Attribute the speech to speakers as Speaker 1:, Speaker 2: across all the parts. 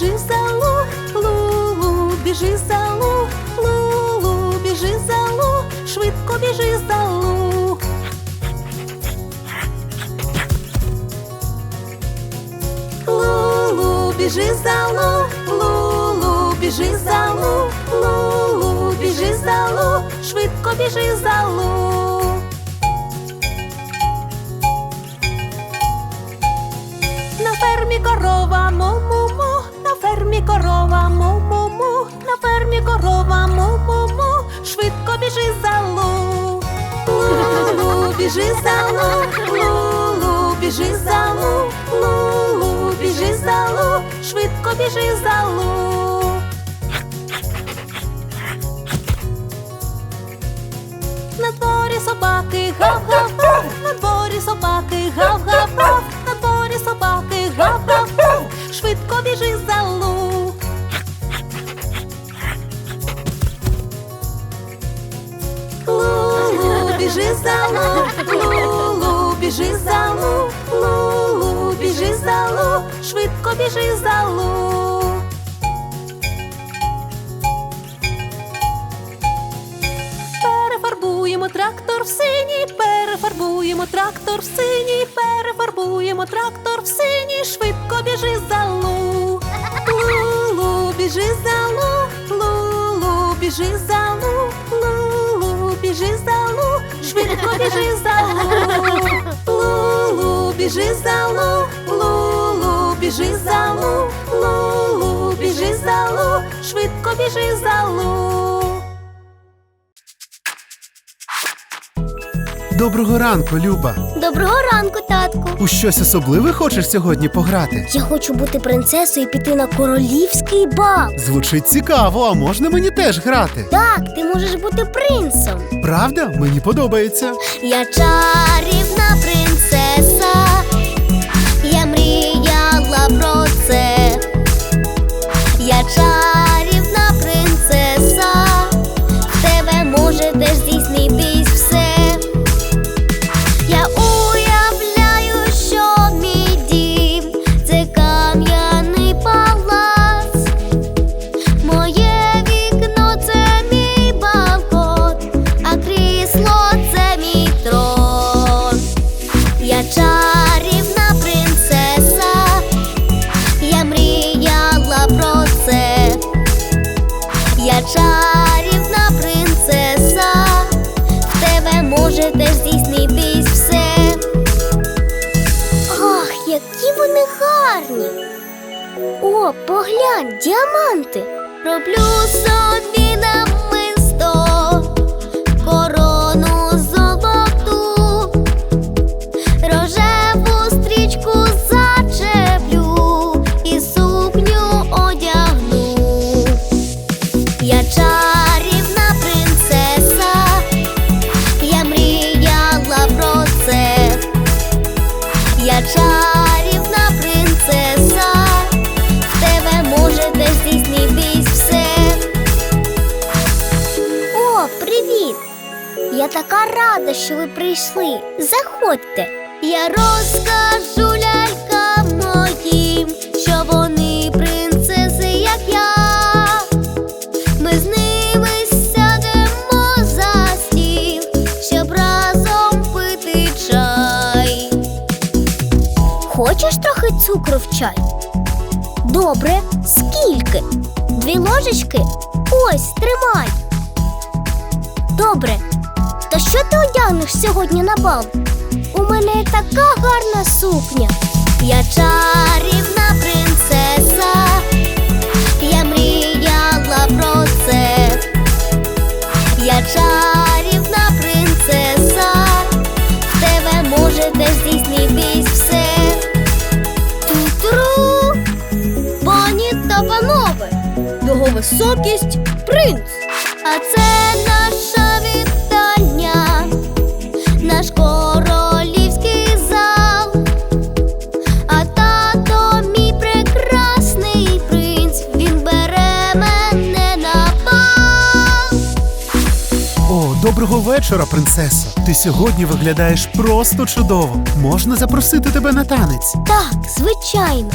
Speaker 1: біжи в залу, Лулу, біжи в залу, Лулу, біжи в залу, швидко біжи в залу. Лулу, біжи в залу, Лулу, біжи в залу, Лулу, біжи в залу, швидко біжи. На фермі корова фермі корова му-му-му, на фермі корова му-му-му, швидко біжи з залу. Лулу, біжи з залу, Лулу, біжи з залу, Лулу, біжи з залу, швидко біжи з залу. На дворі собаки гав-гав-гав, на дворі собаки гав-гав-гав, на дворі собаки гав-гав-гав, швидко біжи з біжи з залу, Лулу, біжи з залу, Лулу, біжи з залу, швидко біжи з залу. Перефарбуємо трактор в синій, перефарбуємо трактор в синій, перефарбуємо трактор в синій, швидко біжи з залу. Лулу, біжи з залу, Лулу, біжи з залу, Лулу, біжи з залу, швидко біжи за лу. Лулу, біжи за лу, Лулу, біжи за лу, Лулу, біжи за лу, швидко біжи за залу.
Speaker 2: Доброго ранку, Люба.
Speaker 3: Доброго ранку, татку.
Speaker 2: У щось особливе хочеш сьогодні пограти?
Speaker 3: Я хочу бути принцесою і піти на королівський бал.
Speaker 2: Звучить цікаво, а можна мені теж грати?
Speaker 3: Так, ти можеш бути принцем.
Speaker 2: Правда? Мені подобається.
Speaker 3: Я чарівна принцеса. Цукру в чай? Добре, скільки? Дві ложечки? Ось, тримай. Добре. То що ти одягнеш сьогодні на бал? У мене така гарна сукня. Я чарівна принцеса. Я мріяла про це. Я чарівна та панове, його високість принц. А це наша вітальня, наш королівський зал. А тато мій прекрасний принц, він бере мене на бал.
Speaker 2: О, доброго вечора, принцесо. Ти сьогодні виглядаєш просто чудово. Можна запросити тебе на танець.
Speaker 3: Так, звичайно.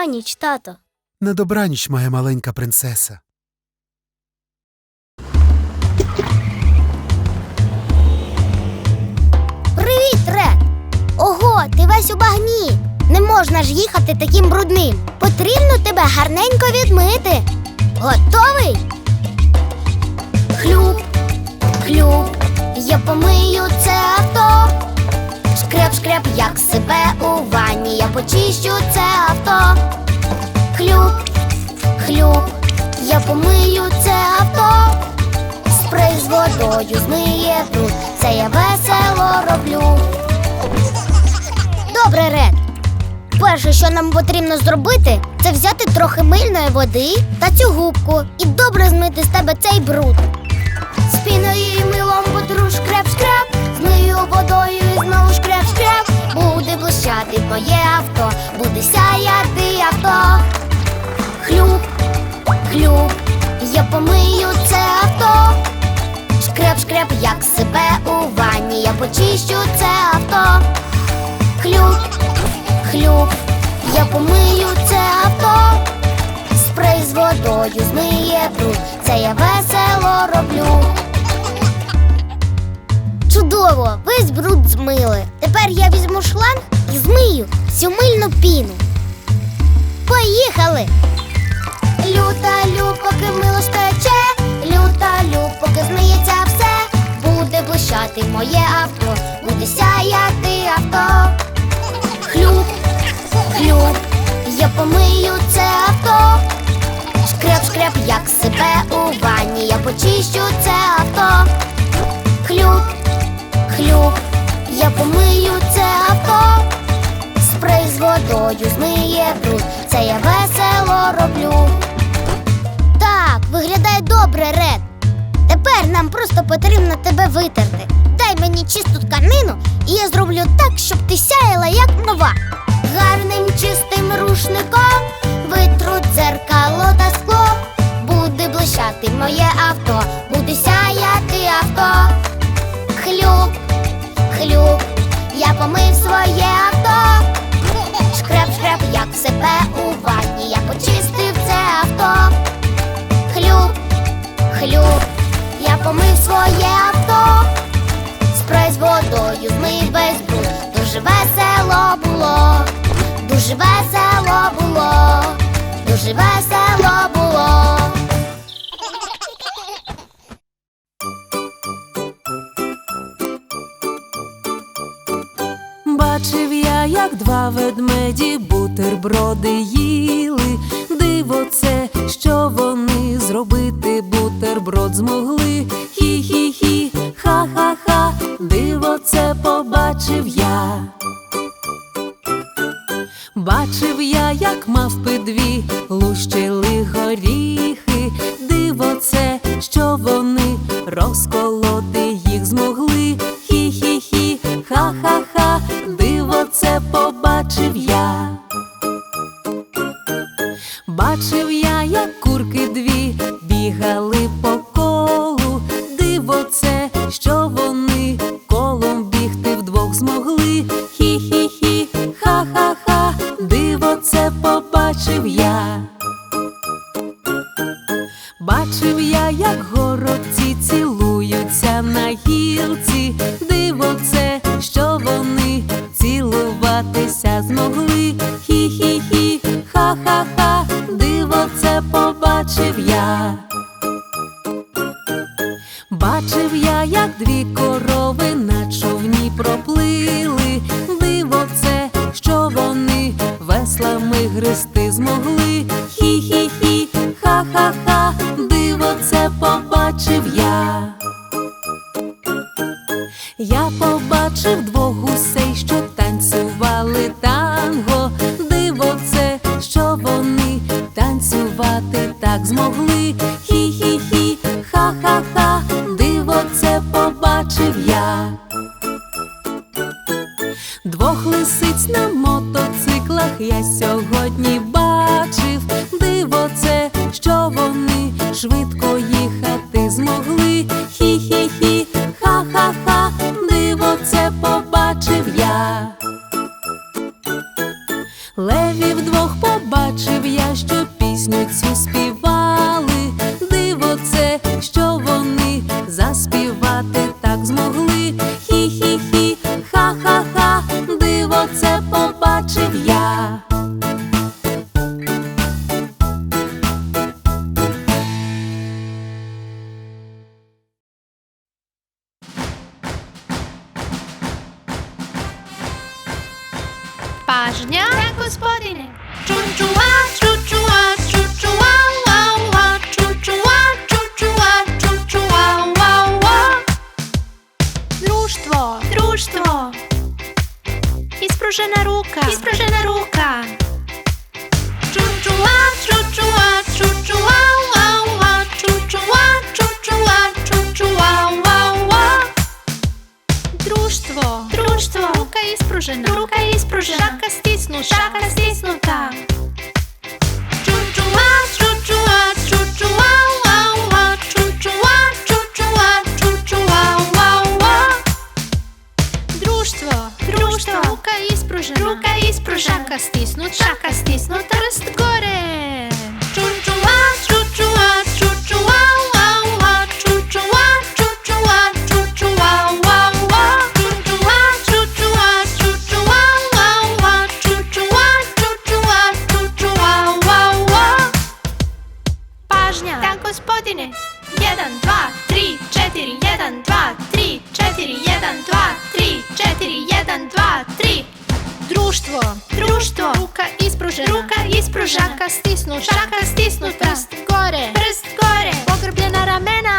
Speaker 4: Добраніч, тато.
Speaker 5: На добраніч, моя маленька принцеса.
Speaker 4: Привіт, Ред! Ого, ти весь у багні. Не можна ж їхати таким брудним. Потрібно тебе гарненько відмити. Готовий? Хлюп, хлюп, я помию це авто. Шкреп, як себе у ванні, я почищу це авто. Хлюп, хлюп, я помию це авто. Спрей з водою змиє бруд, це я весело роблю. Добре, Ред. Перше, що нам потрібно зробити, це взяти трохи мильної води та цю губку і добре змити з тебе цей бруд. З піною і милом потру шкреп-шкреп, змию водою знову шкреп-шкреп. Буде блищати твоє авто, буде сяяти авто. Хлюп, хлюп, я помию це авто. Шкреп-шкреп, як себе у ванні, я почищу це авто. Хлюп, хлюп, я помию це авто. Спрей з водою змиє бруд, це я весело роблю. Чудово, весь бруд змили. Тепер я візьму шланг і змию всю мильну піну. Поїхали! Люта лю, поки мило стече, люта лю, поки змиється все, буде блищати моє авто, буде сяяти авто. Хлюп, хлюп, я помию це авто. Шкреп, шкреп, як себе у ванні, я почищу це авто. Хлюп, хлюп, я помию це авто. Спрей з водою змиє бруд, це я весело роблю. Так, виглядає добре, Ред. Тепер нам просто потрібно тебе витерти. Дай мені чисту тканину, і я зроблю так, щоб ти сяяла як нова. Гарним чистим рушником витру дзеркало та скло. Буде блищати моє авто, буде сяяти авто. Хлюп, хлюп, я помив своє авто. Шкреп, шкреп, як в себе у ванні, я почистив це авто. Хлюп, хлюп, я помив своє авто. Спрей з водою змив весь бруд. Дуже весело було, дуже весело було, дуже весело було.
Speaker 1: Два ведмеді бутерброди їли. Диво це, що вони зробити бутерброд змогли. Хі-хі-хі, ха-ха-ха, диво це побачив я. Бачив я, як мавпи дві лущили горіхи. Диво це, що вони розколоти Бачив я, як дві корови на човні проплили. Диво це, що вони веслами гристи змогли. Хі-хі-хі, ха-ха-ха, диво це побачив я. Я побачив двох сьогодні бачив, диво це, що вони
Speaker 6: швидко їхати змогли. Справжня, так, господине. Чумчуваш. стиснуть ruka ispružena, šaka stisnuta, šaka stisnuta, prst gore, prst gore, pogrbljena ramena.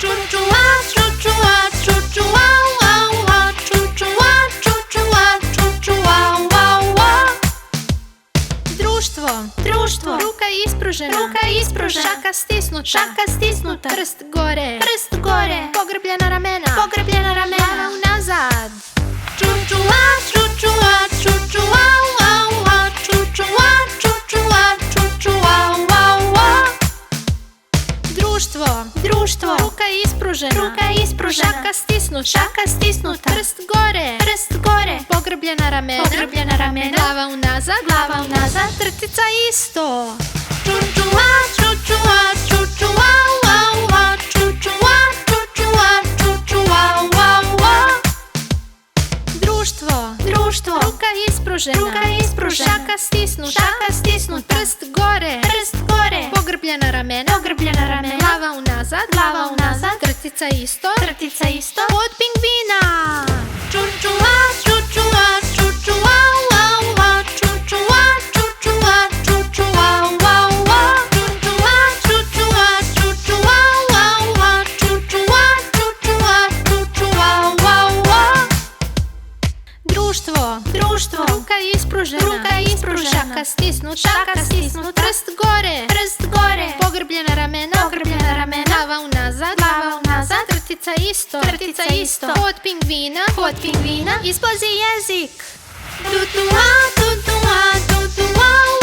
Speaker 6: Čučua, čučua, čučua, ua, ua, čučua, čučua, čučua, ua, ua. Društvo, društvo, ruka ispružena, ruka ispružena, šaka stisnuta, šaka stisnuta, prst gore, prst gore, pogrbljena ramena, pogrbljena ramena, unazad. Čučua, čučua, čučua, Društvo, društvo, ruka ispružena, ruka ispružena, šaka stisnuta, šaka stisnuta, prst gore, prst gore, pogrbljena ramena, pogrbljena ramena, glava unazad, glava unazad, trtica isto. Čučua, čučua, čučua, ua, ua, čučua, čučua, čučua, ua, ua. Društvo, društvo, ruka ispružena, ruka šaka stisnuta, šaka stisnuta, prst gore, prst gore, pogrbljena ramena, pogrbljena ramena, glava unazad, glava unazad, trtica isto, trtica isto, od pingvina. Čučua, čučua, šaka stisnut, šaka stisnut, prst gore, prst gore, pogrbljena ramena, pogrbljena ramena, glava unazad, glava unazad, trtica isto, trtica isto, od pingvina, od pingvina, isplazi jezik. Tutua, tutua, tutua,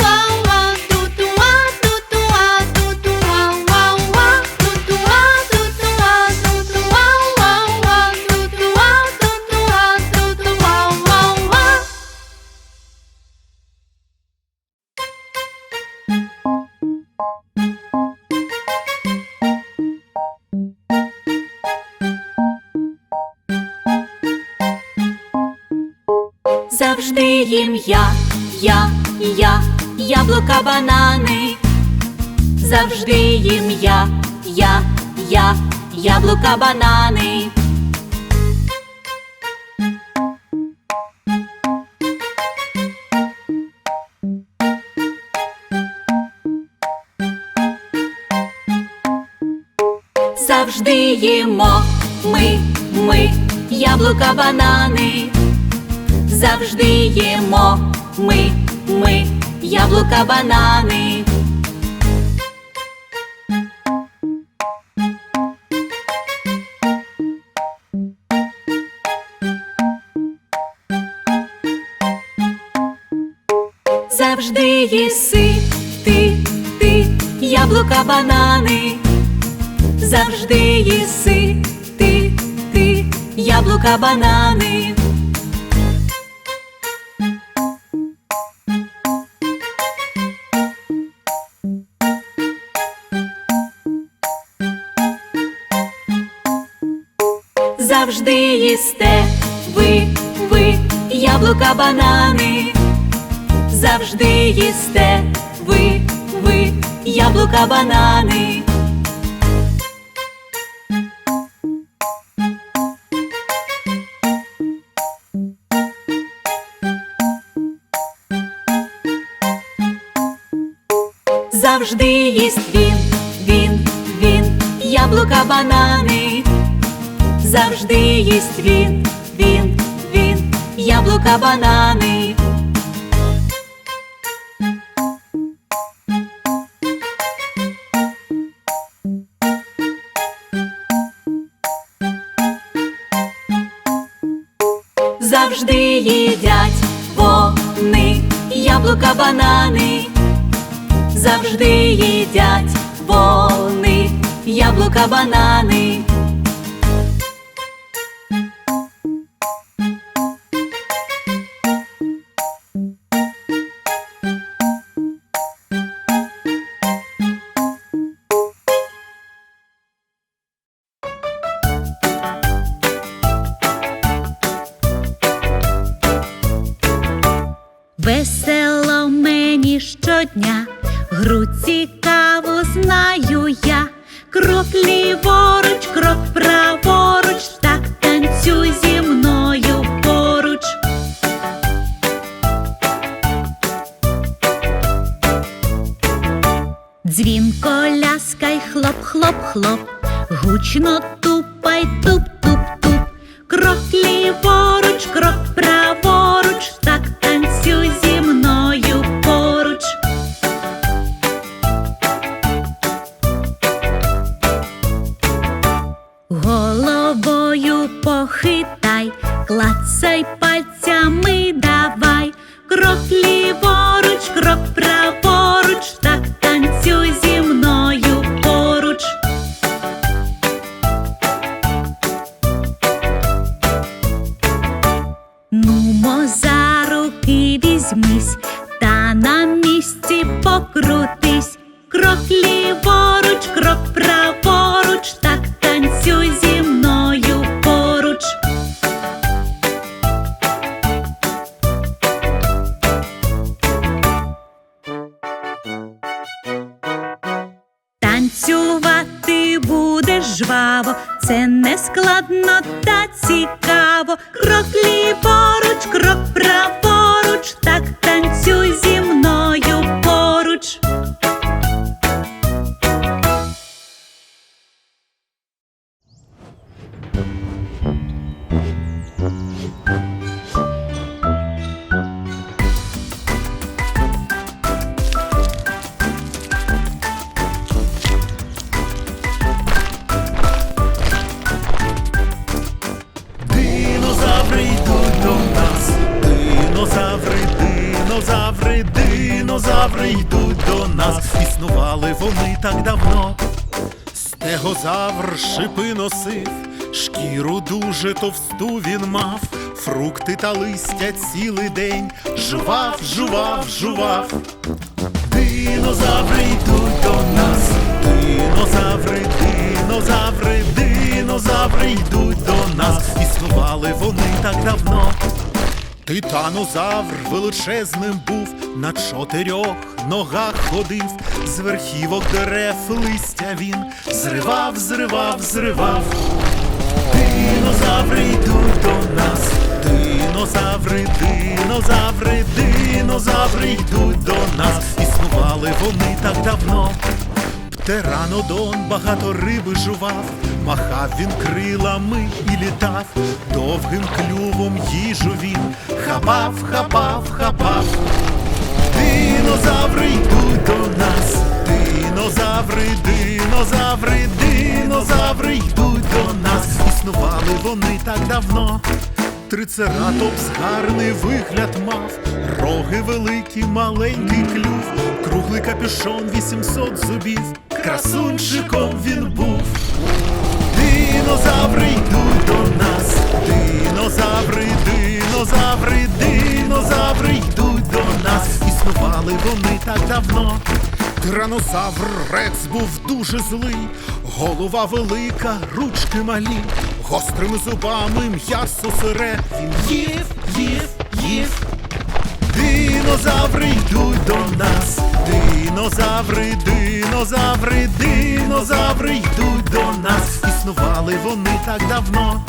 Speaker 7: Завжди їм я, я, я, яблука, банани. Завжди їм я, я, я, яблука, банани. Завжди їмо ми, ми, яблука, банани. Завжди їмо ми, ми, яблука, банани. Завжди їси ти, ти, яблука, банани. Завжди їси ти, ти, яблука, банани. завжди їсте, ви, ви, яблука, банани, завжди їсте, ви, ви, яблука, банани.
Speaker 1: Завжди їсть. Завжди їсть він, він, він, яблука, банани. Завжди їдять вони яблука, банани. Завжди їдять вони яблука, банани.
Speaker 7: Весело мені щодня, гру цікаву знаю я. Крок ліворуч, крок праворуч, так танцюй зі мною поруч. Дзвінко ляскай, хлоп, хлоп, хлоп, гучно тупай, туп, туп, туп. Крок ліворуч, крок клацай пальцями давай. Крок ліворуч, крок жваво, це не складно та цікаво. Крок ліворуч, крок праворуч, так танцюй
Speaker 2: динозаври йдуть до нас. Існували вони так давно. Стегозавр шипи носив, шкіру дуже товсту він мав, фрукти та листя цілий день жував, жував, жував. Динозаври йдуть до нас, динозаври, динозаври, динозаври йдуть до нас. Існували вони так давно. Титанозавр величезним був, на чотирьох ногах ходив, з верхівок дерев листя він зривав, зривав, зривав. Динозаври йдуть до нас, динозаври, динозаври, динозаври йдуть до нас. Існували вони так давно. Птеранодон багато риби жував, махав він крилами і літав, довгим клювом їжу він хапав, хапав, хапав. Динозаври йдуть до нас, динозаври, динозаври, динозаври йдуть до нас. Існували вони так давно. Трицератопс гарний вигляд мав, роги великі, маленький клюв, круглий капюшон, 800 зубів, красунчиком він був. Динозаври йдуть до нас, динозаври, динозаври, динозаври йдуть до нас. Існували вони так давно. Тиранозавр Рекс був дуже злий, голова велика, ручки малі, гострими зубами м'ясо сире. Він їв, їв, їв. Динозаври йдуть до нас, динозаври, динозаври, динозаври йдуть до нас. Існували вони так давно.